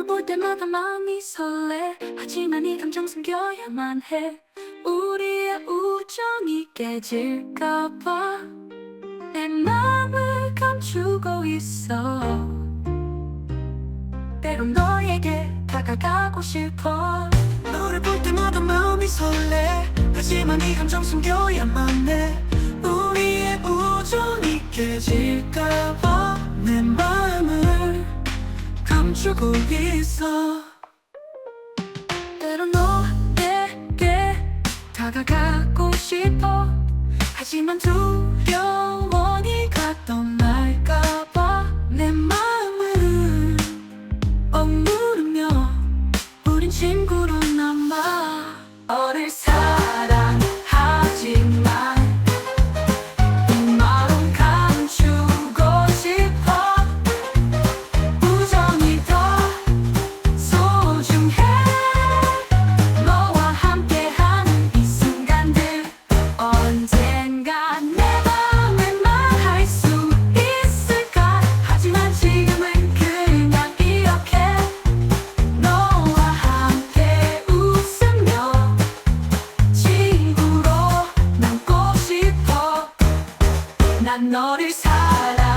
너를 볼 때마다 마음이 설레. 하지만 이 감정 숨겨야만 해. 우리의 우정이 깨질까봐. 내 마음을 감추고 있어. 때론 너에게 다가가고 싶어. 너를 볼 때마다 마음이 설레. 하지만 이 감정 숨겨야만 해 주고 있어. 때로 너에게 다가가고 싶어. 하지만 두려워 네가 떠날까봐 내 마음을 억누르며 우린 친구 난 너를 사랑